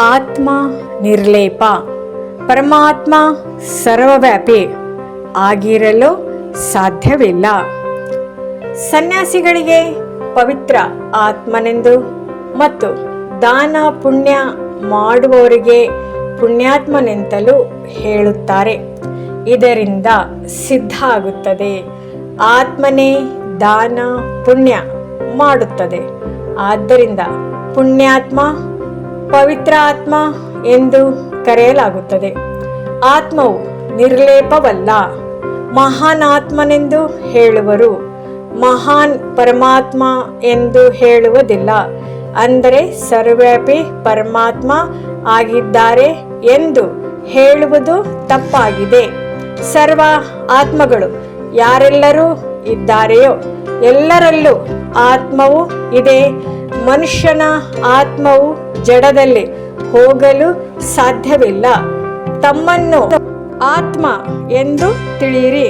ಆತ್ಮ ನಿರ್ಲೇಪ. ಪರಮಾತ್ಮ ಸರ್ವವ್ಯಾಪಿ ಆಗಿರಲು ಸಾಧ್ಯವಿಲ್ಲ. ಸನ್ಯಾಸಿಗಳಿಗೆ ಪವಿತ್ರ ಆತ್ಮನೆಂದು ಮತ್ತು ದಾನ ಪುಣ್ಯ ಮಾಡುವವರಿಗೆ ಪುಣ್ಯಾತ್ಮನೆಂತಲೂ ಹೇಳುತ್ತಾರೆ. ಇದರಿಂದ ಸಿದ್ಧ ಆಗುತ್ತದೆ ಆತ್ಮನೇ ದಾನ ಪುಣ್ಯ ಮಾಡುತ್ತದೆ. ಆದ್ದರಿಂದ ಪುಣ್ಯಾತ್ಮ ಪವಿತ್ರ ಆತ್ಮ ಎಂದು ಕರೆಯಲಾಗುತ್ತದೆ. ಆತ್ಮವು ನಿರ್ಲೇಪವಲ್ಲ. ಮಹಾನ್ ಆತ್ಮನೆಂದು ಹೇಳುವರು. ಮಹಾನ್ ಪರಮಾತ್ಮ ಎಂದು ಹೇಳುವುದಿಲ್ಲ. ಅಂದರೆ ಸರ್ವ್ಯಾಪಿ ಪರಮಾತ್ಮ ಆಗಿದ್ದಾರೆ ಎಂದು ಹೇಳುವುದು ತಪ್ಪಾಗಿದೆ. ಸರ್ವ ಆತ್ಮಗಳು ಯಾರೆಲ್ಲರೂ ಇದ್ದಾರೆಯೋ, ಎಲ್ಲರಲ್ಲೂ ಆತ್ಮವು ಇದೆ. ಮನುಷ್ಯನ ಆತ್ಮವು ಜಡದಲ್ಲಿ ಹೋಗಲು ಸಾಧ್ಯವಿಲ್ಲ. ತಮ್ಮನ್ನು ಆತ್ಮ ಎಂದು ತಿಳಿಯಿರಿ.